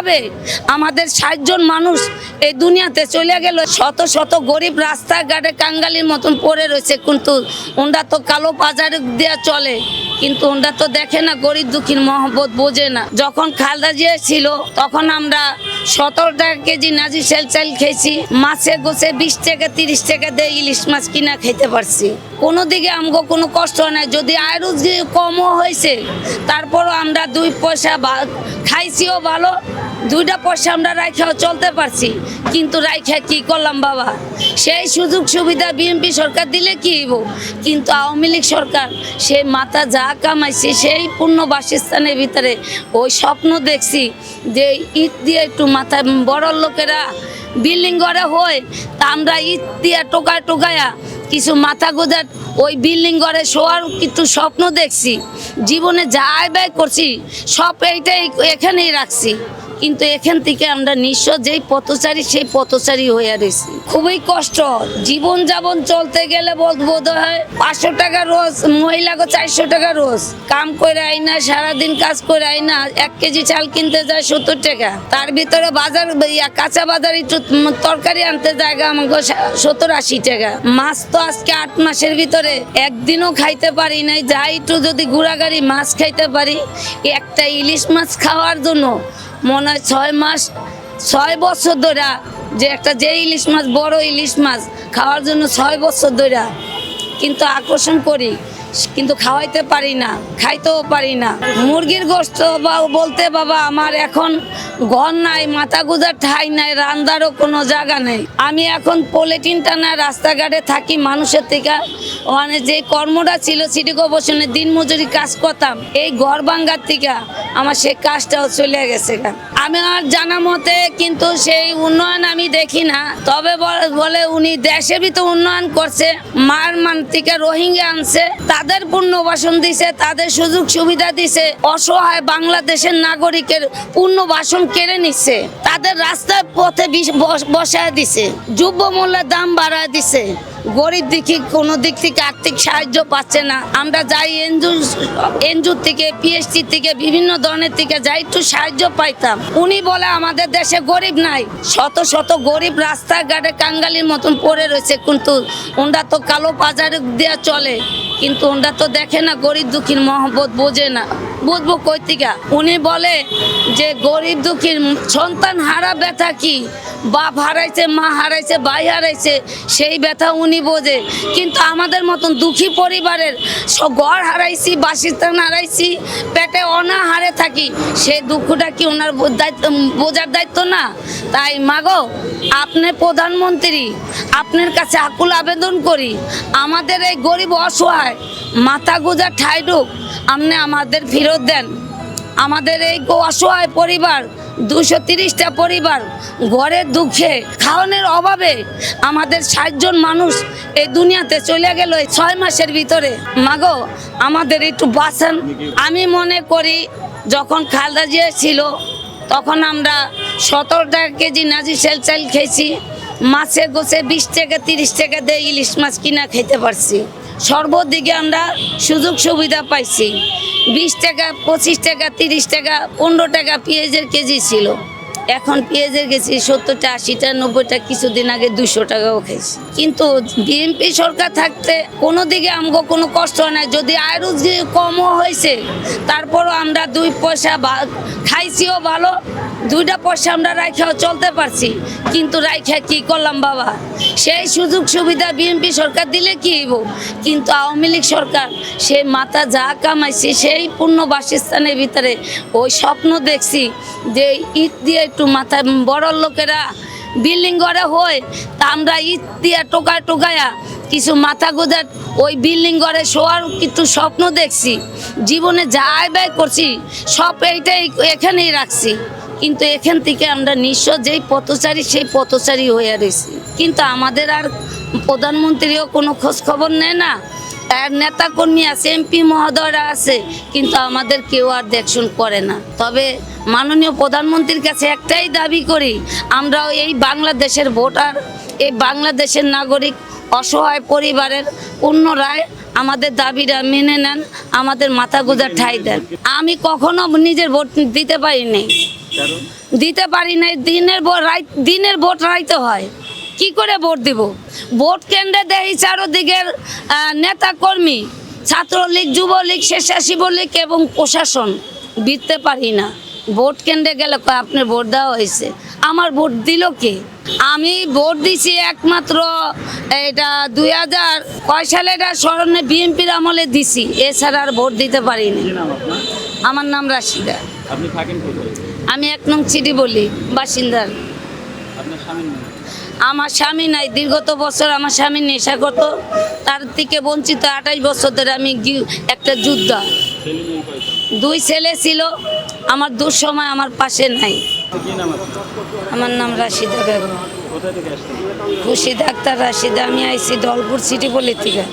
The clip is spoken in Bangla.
অভাবে আমাদের ষাট জন মানুষ এই দুনিয়াতে চলে গেল। শত শত গরিব রাস্তাঘাটে কাঙ্গালির মতন পড়ে রয়েছে। কিন্তু ওনরা তো কালো বাজারে দেওয়া চলে। কিন্তু ওনরা তো দেখে না গরিব দুঃখীর মহব্বত, বোঝে না। যখন খালদা জিয়া ছিল, তখন আমরা সতেরো টাকা কেজি নাজি সেল চাল খেয়েছি। মাছে গোছে বিশ টাকা, তিরিশ টাকা দিয়ে ইলিশ মাছ কিনা খেতে পারছি। কোনো দিকে আমাকে কোনো কষ্ট হয় না যদি রোজগার কমও হয়েছে, তারপরও আমরা দুই পয়সা খাইছিও ভালো, দুইটা পয়সা আমরা রাইখাও চলতে পারছি। কিন্তু রাইখা কি করলাম বাবা? সেই সুযোগ সুবিধা বিএনপি সরকার দিলে কি হইব? কিন্তু আওয়ামী লীগ সরকার সে মাথা যা কামাইছে, সেই পূর্ণ বাসস্থানের ভিতরে ওই স্বপ্ন দেখছি যে ইট দিয়ে একটু মাথা, বড় লোকেরা বিল্ডিং ঘরে হয়, তা আমরা ইট দিয়ে টোকায় টোকায়া কিছু মাথা গোজার ওই বিল্ডিং ঘরে শোয়ার কিন্তু স্বপ্ন দেখছি। জীবনে যাই ব্যয় করছি, সব এইটাই এখানেই রাখছি। কিন্তু এখান থেকে আমরা নিঃস্ব, যেই পথচারী সেই পথচারী হয়ে রয়েছি। খুবই কষ্ট। জীবন যাপন চলতে গেলে বোধ হয় পাঁচশো টাকা রোজ, মহিলাকে চারশো টাকা রোজ। কাম করে আই না, সারাদিন কাজ করে আই না, এক কেজি চাল কিনতে যায় সত্তর টাকা। তার ভিতরে বাজার কাঁচা বাজার একটু তরকারি আনতে জায়গা আমাকে সত্তর আশি টাকা। মাছ তো আজকে আট মাসের ভিতরে একদিনও খাইতে পারি নাই। যা একটু যদি গুড়াগাড়ি মাছ খাইতে পারি, একটা ইলিশ মাছ খাওয়ার জন্য মনে হয় ছয় মাস, ছয় বছর ধরে যে একটা যে ইলিশ মাছ, বড় ইলিশ মাছ, খাওয়ার জন্য ছয় বছর ধরে কিন্তু আকর্ষণ করি, কিন্তু খাওয়াইতে পারি না, খাইতেও পারি না। মুরগির গোস্ত বা বলতে বাবা, আমার এখন ঘর নাই মাথা গুজার ঠাই নাই, রান্দারও কোনো জায়গা নেই। আমি এখন পলিটিন টানা রাস্তাঘাটে থাকি মানুষের থেকে ওখানে যে কর্মটা ছিল সিটি কর্পোরেশনের দিন মজুরি কাজ করতাম, এই ঘর ভাঙ্গার থেকে আমার সেই কাজটাও চলে গেছে গা। আমি আর জানা মতে কিন্তু সেই উন্নয়ন আমি দেখি না। তবে বল- উনি দেশে ভিতরে উন্নয়ন করছে মারমান থেকে রোহিঙ্গা আনছে, তাদের পুনর্বাসন দিছে, তাদের সুযোগ সুবিধা দিছে, অসহায় বাংলাদেশের নাগরিকের পুনর্বাসন কেড়ে নিচ্ছে, তাদের রাস্তার পথে বস- বসায় দিছে যুব মূল্যের দাম বাড়ায় দিছে। গরিব দিকে কোনো দিক থেকে আর্থিক সাহায্য পাচ্ছে না। আমরা যাই এনজু এনজু থেকে পিএসসি থেকে, বিভিন্ন ধরনের থেকে যাই একটু সাহায্য পাইতাম। উনি বলে আমাদের দেশে গরিব নাই। শত শত গরিব রাস্তাঘাটে কাঙ্গালির মতন পড়ে রয়েছে, কিন্তু ওনরা তো কালো বাজারে দেওয়া চলে। কিন্তু ওনরা তো দেখে না, গরিব দুঃখীর মহব্বত বোঝে না। বুঝব কই থেকে উনি বলে যে, গরিব দুঃখীর সন্তান হারা ব্যথা কি? বাপ হারাইছে, মা হারাইছে, ভাই হারাইছে, সেই ব্যথা উনি বোঝে। কিন্তু আমাদের মতন দুঃখী পরিবারের ঘর হারাইছি বাসস্থান হারাইছি, পেটে অনাহারে থাকি সেই দুঃখটা কি ওনার দায়িত্ব বোঝার দায়িত্ব না? তাই মাগো, আপনি প্রধানমন্ত্রী, আপনার কাছে আকুল আবেদন করি, আমাদের এই গরিব অসহায় মাথা গোজা ঠাইডুক আপনি আমাদের ফেরত দেন। আমাদের এই অসহায় পরিবার, দুশো তিরিশটা পরিবার ঘরের দুঃখে, খাওয়ানোর অভাবে আমাদের ষাট জন মানুষ এই দুনিয়াতে চলে গেল এই ছয় মাসের ভিতরে। মাগো, আমাদের একটু বাঁচান। আমি মনে করি, যখন খালদা জিয়া ছিল, তখন আমরা সতেরো টাকা কেজি নাজি সেল চাল খেয়েছি। মাছে গোছে বিশ টাকা তিরিশ টাকা দিয়ে ইলিশ মাছ কিনা খেতে পারছি। সর্বদিকে আমরা সুযোগ সুবিধা পাইছি। বিশ টাকা, পঁচিশ টাকা, তিরিশ টাকা, পনেরো টাকা পেঁয়াজের কেজি ছিল। এখন পেঁয়াজের কেজি সত্তরটা, আশিটা, নব্বইটা, কিছুদিন আগে দুশো টাকাও খেয়েছি। কিন্তু বিএনপি সরকার থাকতে কোনো দিকে আমগো কোনো কষ্ট হয় না। যদি রোজগার কমও হয়েছে, তারপরও আমরা দুই পয়সা খাইছিও ভালো, দুইটা পয়সা আমরা রাইখাও চলতে পারছি। কিন্তু রাইখা কি করলাম বাবা? সেই সুযোগ সুবিধা বিএনপি সরকার দিলে কি হইব? কিন্তু আওয়ামী লীগ সরকার সে মাথা যা কামাইছে, সেই পূর্ণ বাসস্থানের ভিতরে ওই স্বপ্ন দেখছি যে ইট দিয়ে মাথা বড় লোকেরা বিল্ডিং ঘরে হয়, তা আমরা ইট দিয়ে টোকায় টোকায়া কিছু মাথা গোজার ওই বিল্ডিং ঘরে শোয়ার কিন্তু স্বপ্ন দেখছি। জীবনে যা আয় ব্যয় করছি, সব এইটাই এখানেই রাখছি। কিন্তু এখান থেকে আমরা নিঃস্ব যেই পথচারী, সেই পথচারী হয়ে রয়েছি। কিন্তু আমাদের আর প্রধানমন্ত্রীও কোনো খোঁজ খবর নেয় না। নেতা কর্মী আছে এমপি মহোদয়রা আছে কিন্তু আমাদের কেউ আর দেখশুন করে না। তবে মাননীয় প্রধানমন্ত্রীর কাছে একটাই দাবি করি আমরাও এই বাংলাদেশের ভোটার এই বাংলাদেশের নাগরিক অসহায় পরিবারের পুনরায় আমাদের দাবিটা মেনে নেন আমাদের মাথা গোজার ঠাই দেন। আমি কখনো নিজের ভোট দিতে পারিনি দিতে পারি নাই দিনের ভোট দিনের ভোট রাইতে হয়। কি করে ভোট দিব? ভোট কেন্দ্রে দেখি চারোদিকের নেতা কর্মী ছাত্রলীগ যুবলীগ স্বেচ্ছাসেবী লীগ এবং প্রশাসন। বিততে পারি না। ভোট কেন্দ্রে গেলে আপনার ভোট দেওয়া হয়েছে। আমার ভোট দিল কে? আমি ভোট দিছি একমাত্র এটা দুই হাজার কয় সালে এটা স্মরণে বিএনপির আমলে দিছি। এছাড়া আর ভোট দিতে পারিনি আমার নাম রাশিদা। আমি এক নং চিঠি বলি বাসিন্দার। আপনার স্বামীর আমার স্বামী নাই দীর্ঘত বছর আমার স্বামী নেশা করতো। তার থেকে বঞ্চিত আঠাশ বছর ধরে আমি একটা যুদ্ধ। দুই ছেলে ছিল, আমার দুঃসময় আমার পাশে নাই। আমার নাম রাশিদা বেগম। খুশি ডাক্তার রাশিদা, আমি আইসি দলপুর সিটি বলে থেকে।